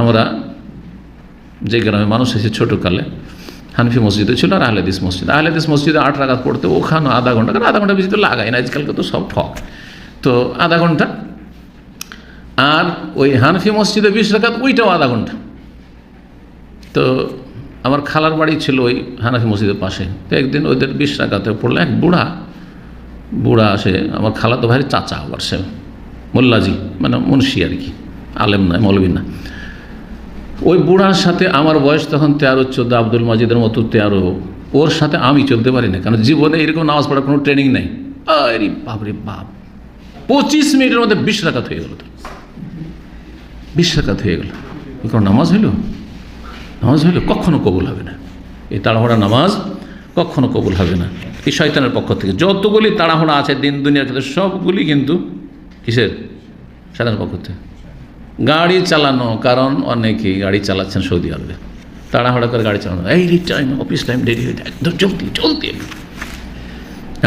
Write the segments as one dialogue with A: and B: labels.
A: আমরা যে গ্রামে মানুষ এসে ছোটোকালে হানফি মসজিদে ছিল আর আহলেদিস মসজিদ। আহলেদিস মসজিদে আট রাখাত পড়তে ওখানে আধা ঘণ্টা, কারণ আধা ঘণ্টা বেশি তো লাগাই না আজকালকে তো সব ঠক। তো আধা ঘণ্টা। আর ওই হানফি মসজিদে বিশ রাখাত ওইটাও আধা ঘণ্টা। তো আমার খালার বাড়ি ছিল ওই হানাফি মসজিদের পাশে। তো একদিন ওদের বিশ রাখাতে পড়ল এক বুড়া বুড়া আসে, আমার খালা তো ভাইয়ের চাচা আবার সে, মোল্লাজি মানে মুন্সি আর কি। আলেম নয়, মৌলবী না। ওই বুড়ার সাথে আমার বয়স তখন তেরো, চোদ্দ, আব্দুল মাজিদের মতো তেরো। ওর সাথে আমি চলতে পারি না, কারণ জীবনে এরকম নামাজ পড়ার কোনো ট্রেনিং নেই। আরে বাপরে বাপ। পঁচিশ মিনিটের মধ্যে বিশ রাখাত হয়ে গেল বিশ রাখাত হয়ে গেল। কোনো নামাজ হইল? নামাজ হইল কখনো কবুল হবে না। এই তাড়াহড়া নামাজ কখনো কবুল হবে না। এই শয়তানের পক্ষ থেকে যতগুলি তাড়াহড়া আছে দিন, দুনিয়ার ক্ষেত্রে সবগুলি কিন্তু কিসের? শয়তানের পক্ষ থেকে। গাড়ি চালানো, কারণ অনেকেই গাড়ি চালাচ্ছেন সৌদি আরবে। তাড়াহুড়া করে গাড়ি চালানো। এই টাইম অফিস টাইম দেরি হয়ে একদম জলদি জলদি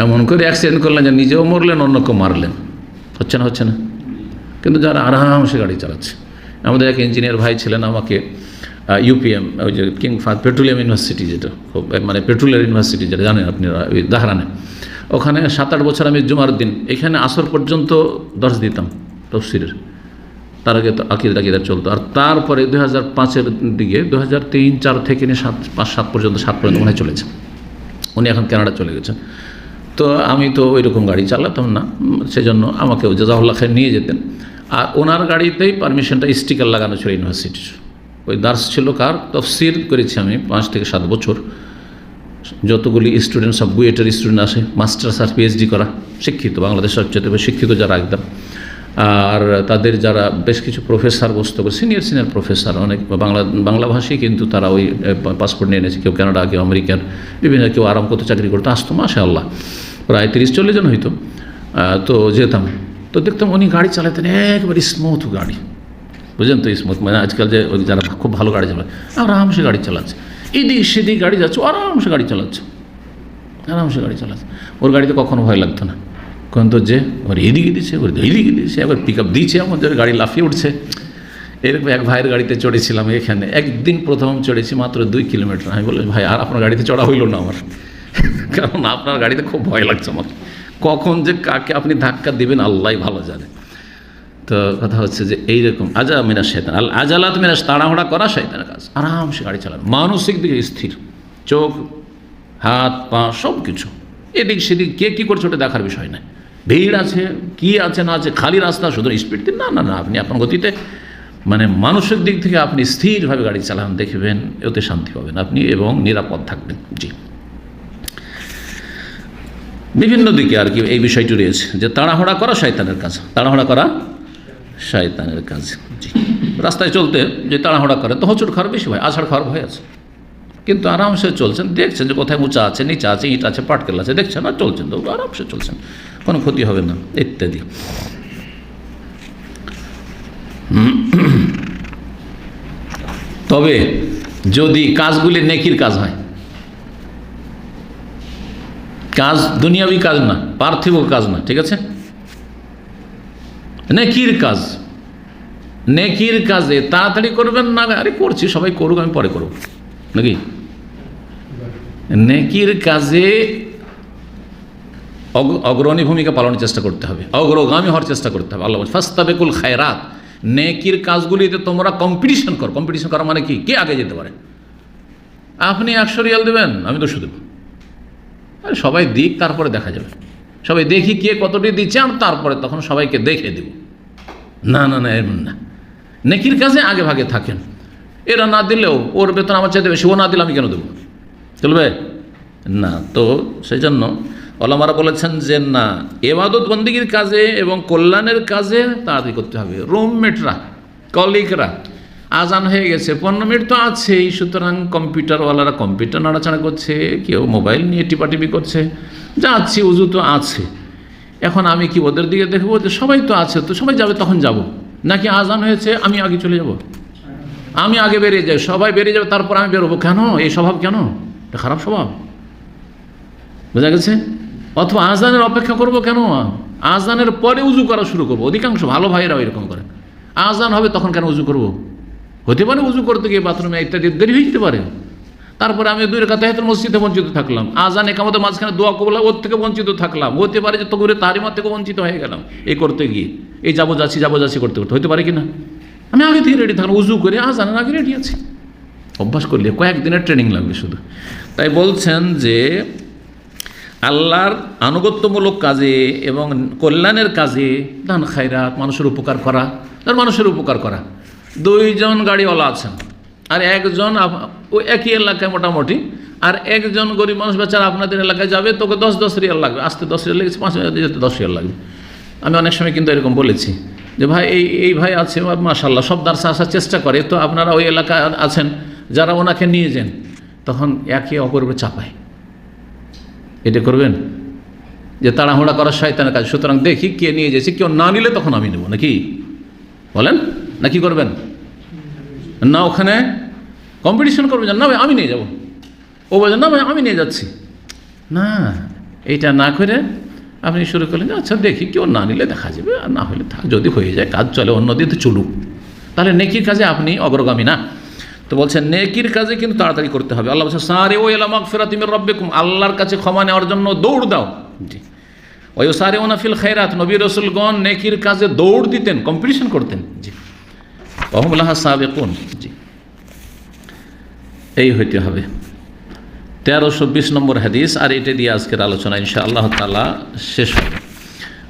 A: এমন করে অ্যাক্সিডেন্ট করলেন যে নিজেও মরলেন অন্যকে মারলেন। হচ্ছে না হচ্ছে না। কিন্তু যারা আরামসে গাড়ি চালাচ্ছে। আমাদের এক ইঞ্জিনিয়ার ভাই ছিলেন আমাকে ইউপিএম ওই যে কিং ফাদ পেট্রোলিয়াম ইউনিভার্সিটি যেটা, খুব মানে পেট্রোলিয়াম ইউনিভার্সিটি যেটা, জানেন আপনি ওই দাহরানে। ওখানে সাত আট বছর আমি জুমার দিন, এখানে আসর পর্যন্ত দর্শ দিতাম তফসিরের তার আগে তো আকিদ আকিদার চলতো। আর তারপরে দু হাজার পাঁচের দিকে দু হাজার তিন, চার থেকে নিয়ে সাত, পাঁচ, সাত পর্যন্ত সাত পর্যন্ত মনে চলেছে। উনি এখন কানাডা চলে গেছেন। তো আমি তো ওই রকম গাড়ি চালাতাম না, সেজন্য আমাকে জাজাহুল্লাহ খায় নিয়ে যেতেন। আর ওনার গাড়িতেই পারমিশনটা স্টিকার লাগানো ছিল ইউনিভার্সিটির। ওই দার্স ছিল কার? তফসির করেছি আমি পাঁচ থেকে সাত বছর। যতগুলি স্টুডেন্ট, সব বুয়েটের স্টুডেন্ট আসে, মাস্টার্স আর পিএইচডি করা, শিক্ষিত বাংলাদেশ সবচেয়ে শিক্ষিত যারা একদম। আর তাদের যারা বেশ কিছু প্রফেসর বসতে পারে সিনিয়র সিনিয়র প্রফেসর অনেক বাংলা বাংলাভাষী কিন্তু তারা ওই পাসপোর্ট নিয়ে এনেছে, কেউ কানাডা কেউ আমেরিকার বিভিন্ন কেউ আরাম করতে চাকরি করতে আসতো মাসা আল্লাহ প্রায় তিরিশ, চল্লিশ জন হইতো। তো যেতাম, তো দেখতাম উনি গাড়ি চালাতেন, একবারে স্মুথ গাড়ি, বুঝলেন তো স্মুথ মানে আজকাল যে ওই যারা খুব ভালো গাড়ি চালায়, আরামসে গাড়ি চালাচ্ছে, এদিক সেদিক গাড়ি যাচ্ছে আরামসে গাড়ি চালাচ্ছে, আরামসে গাড়ি চালাচ্ছে, ওর গাড়িতে কখনো ভয় লাগতো না। কোন তো যে ওর এদিকে দিচ্ছে ওর এইদিকে দিচ্ছে এবার পিক আপ দিচ্ছে আমাদের গাড়ি লাফিয়ে উঠছে। এরকম এক ভাইয়ের গাড়িতে চড়েছিলাম এখানে, একদিন প্রথম চড়েছি মাত্র দুই কিলোমিটার। আমি বললাম, ভাই, আর আপনার গাড়িতে চড়া হইল না আমার। কারণ আপনার গাড়িতে খুব ভয় লাগছে আমার। কখন যে কাকে আপনি ধাক্কা দিবেন আল্লাহ ভালো জানে। তো কথা হচ্ছে যে এইরকম, আজা মিনা শেতান আল আজালাত মিনা তাড়াহুড়া করা শয়তানের কাজ। আরামসে গাড়ি চালানো। মানসিক দিকে স্থির। চোখ, হাত, পা সব কিছু এদিক সেদিক কে কী করছে ওটা দেখার বিষয় নয় ভিড় আছে, কি আছে, না আছে, খালি রাস্তা শুধু স্পিড দিন না না না, আপনি আপনার গতিতে মানে মানসিক দিক থেকে আপনি স্থিরভাবে গাড়ি চালান, দেখবেন এতে শান্তি পাবেন আপনি এবং নিরাপদ থাকবেন। জি। বিভিন্ন দিকে আর কি এই বিষয়টি রয়েছে যে তাড়াহুড়া করা শয়তানের কাজ, তাড়াহুড়া করা শয়তানের কাজ, জি। রাস্তায় চলতে যে তাড়াহুড়া করে, তো হোঁচট খাওয়ার বেশি ভয়, আষাঢ় খাওয়ার ভয় আছে। কিন্তু আরামসে চলছেন, দেখছেন যে কোথায় উঁচা আছে, নিচা আছে, ইট আছে, পাটকেল আছে, দেখছেন, আর চলছেন তো, আরামসে চলছেন, কোনো ক্ষতি হবে না, ইত্যাদি। তবে যদি কাজগুলি নেকির কাজ হয়, কাজ দুনিয়াবি কাজ না, পার্থিব কাজ না, ঠিক আছে? নেকির কাজ, নেকির কাজে তাড়াতাড়ি করবেন না, আরে করছি, সবাই করুক, আমি পরে করব, নাকি? নেকির কাজে অগ- অগ্রণী ভূমিকা পালনের চেষ্টা করতে হবে, অগ্রগামী হওয়ার চেষ্টা করতে হবে। আল্লাহ ফাস্তাবেকুল খায়রাত। নেকির কাজগুলিতে তোমরা কম্পিটিশন কর। কম্পিটিশন করা মানে কি? কে আগে যেতে পারে? আপনি একশো রিয়াল দেবেন, আমি দুশো দেবো। সবাই দিক, তারপরে দেখা যাবে। সবাই দেখি কে কতটি দিচ্ছে, আর তারপরে তখন সবাইকে দেখে দেব। না না না এমন না। নেকির কাজে আগে ভাগে থাকেন। এরা না দিলেও, ওর বেতন আমার চাইতে বেশি, ও না দিলে আমি কেন দেবো? চলবে? না, তো সেই জন্য ওলামারা বলেছেন যে না, এবাদত বন্দিগির কাজে এবং কল্যাণের কাজে তাড়াতাড়ি করতে হবে। রুমমেটরা, কলিগরা, আজান হয়ে গেছে, পনেরো মিনিট তো আছেই, সুতরাং কম্পিউটারওয়ালারা কম্পিউটার নাড়াচাড়া করছে, কেউ মোবাইল নিয়ে টিপাটিপি করছে যাচ্ছি উজু তো আছে। এখন আমি কি ওদের দিকে দেখব যে সবাই তো আছে, তো সবাই যাবে, তখন যাব। নাকি আজান হয়েছে, আমি আগে চলে যাব? আমি আগে বেরিয়ে যাই, সবাই বেরিয়ে যাবে, তারপর আমি বেরোবো। কেন? এই স্বভাব কেন? এটা খারাপ স্বভাব। বোঝা গেছে? অথবা আজানের অপেক্ষা করব কেন? আজানের পরে উজু করা শুরু করব। অধিকাংশ ভালো ভাইয়েরাও এরকম করে। আজান হবে তখন কেন উজু করব? হতে পারে উজু করতে গিয়ে বাথরুমে ইত্যাদি দেরি হয়ে যেতে পারে। তারপরে আমি দুই রেখা তাহেতুল মসজিদে বঞ্চিত থাকলাম। আজান একামতের মাঝখানে দোয়া কবলা, ওর থেকে বঞ্চিত থাকলাম। হতে পারে যে তবুরে তারিমার থেকে বঞ্চিত হয়ে গেলাম। এই করতে গিয়ে। এই যাব যাচ্ছি যাব যাচ্ছি করতে করতে। হতে পারে কি না আমি আগে থেকে রেডি থাকলাম। উজু করে আজানের আগে রেডি আছি। অভ্যাস করলে কয়েকদিনের ট্রেনিং লাগবে শুধু। তাই বলছেন যে আল্লাহর আনুগত্যমূলক কাজে এবং কল্যাণের কাজে দান, খায়রাত, মানুষের উপকার করা আর মানুষের উপকার করা। দুইজন গাড়িওয়ালা আছেন আর একজন ওই একই এলাকায় মোটামুটি আর একজন গরিব মানুষ বেচারা আপনাদের এলাকায় যাবে, তোকে দশ দশ রিয়াল লাগবে। আসতে দশ রিয়াল লেগেছে, পাঁচ রিয়াল যেতে দশ রিয়াল লাগবে। আমি অনেক সময় কিন্তু এরকম বলেছি যে ভাই, এই এই ভাই আছে মাশাল্লাহ সব দার্সে আসার চেষ্টা করে। তো আপনারা ওই এলাকায় আছেন যারা ওনাকে নিয়ে যান তখন একে অপরের চাপায়। এটা করবেন? যে তাড়াহুড়া করার শয়তানের কাজ। সুতরাং দেখি কে নিয়ে যাচ্ছে কেউ না নিলে তখন আমি নেব নাকি? বলেন না কি করবেন? না ওখানে কম্পিটিশন করবেন না ভাই আমি নিয়ে যাব। ও বলছেন না ভাই আমি নিয়ে যাচ্ছি। না এইটা না করে আপনি শুরু করলেন যে, আচ্ছা দেখি কেউ না নিলে দেখা যাবে আর না হলে যদি হয়ে যায় কাজ চলে অন্য দিয়ে তো চলুক। তাহলে নেকির কাজে আপনি অগ্রগামী না। তো বলছেন নেকির কাজে কিন্তু তাড়াতাড়ি করতে হবে। আল্লাহ বলছে সারে ও এলাম ফেরাতিমের রব্বেকুম। আল্লাহর কাছে ক্ষমা নেওয়ার জন্য দৌড় দাও। জি। ওই সারে ওনাফিল খেরাত নবী রসুলগণ নেকির কাজে দৌড় দিতেন কম্পিটিশন করতেন। জি। অহমুল্লাহ সাবেকুন। জি। এই হইতে হবে। তেরোশো বিশ নম্বর হাদিস আর এটা দিয়ে আজকের আলোচনা ইনশা আল্লাহ তালা শেষ হবে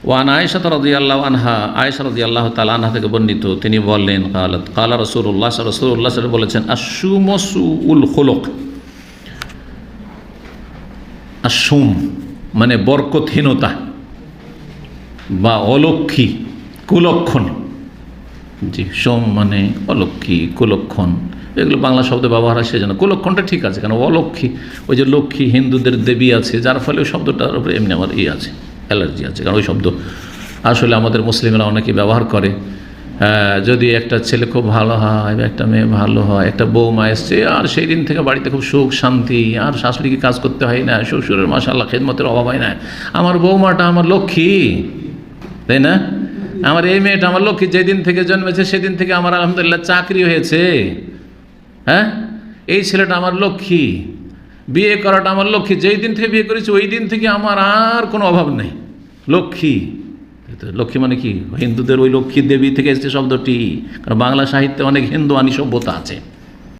A: ওয়ান আয়েশা রদি আল্লাহ আনহা আয়েশা রদি আল্লাহ তালা আনহা থেকে বর্ণিত, তিনি বললেন কালাত কালা রসুল্লাহ রসুল্লাহ সাল বলেছেন আশুমসু উল খোলক আশুম মানে বরকতহীনতা বা অলক্ষী, কুলক্ষণ। জি সোম মানে অলক্ষী, কুলক্ষণ। এগুলো বাংলা শব্দ ব্যবহার হয় সেজন্য। কুলক্ষণটা ঠিক আছে, কেন? অলক্ষী, ওই যে লক্ষ্মী হিন্দুদের দেবী আছে, যার ফলে শব্দটার উপরে এমনি আমার ইয়ে আছে। অ্যালার্জি আছে। কারণ ওই শব্দ। আসলে আমাদের মুসলিমরা অনেকে ব্যবহার করে আহ, যদি একটা ছেলে খুব ভালো হয় বা একটা মেয়ে ভালো হয় একটা বৌমা এসছে আর সেই দিন থেকে বাড়িতে খুব সুখ শান্তি আর শাশুড়িকে কাজ করতে হয় না শ্বশুরের মাসাল্লাহ খেদমতের অভাব হয় না। আমার বৌমাটা আমার লক্ষ্মী তাই না? আমার এই মেয়েটা আমার লক্ষ্মী যেদিন থেকে জন্মেছে সেদিন থেকে আমার আলহামদুলিল্লাহ চাকরি হয়েছে। হ্যাঁ? এই ছেলেটা আমার লক্ষ্মী বিয়ে করাটা আমার লক্ষ্মী যেই দিন থেকে বিয়ে করেছি ওই দিন থেকে আমার আর কোনো অভাব নেই। লক্ষ্মী। লক্ষ্মী মানে কি? হিন্দুদের ওই লক্ষ্মী দেবী থেকে এসেছে শব্দটি। কারণ বাংলা সাহিত্যে অনেক হিন্দু আনি সভ্যতা আছে।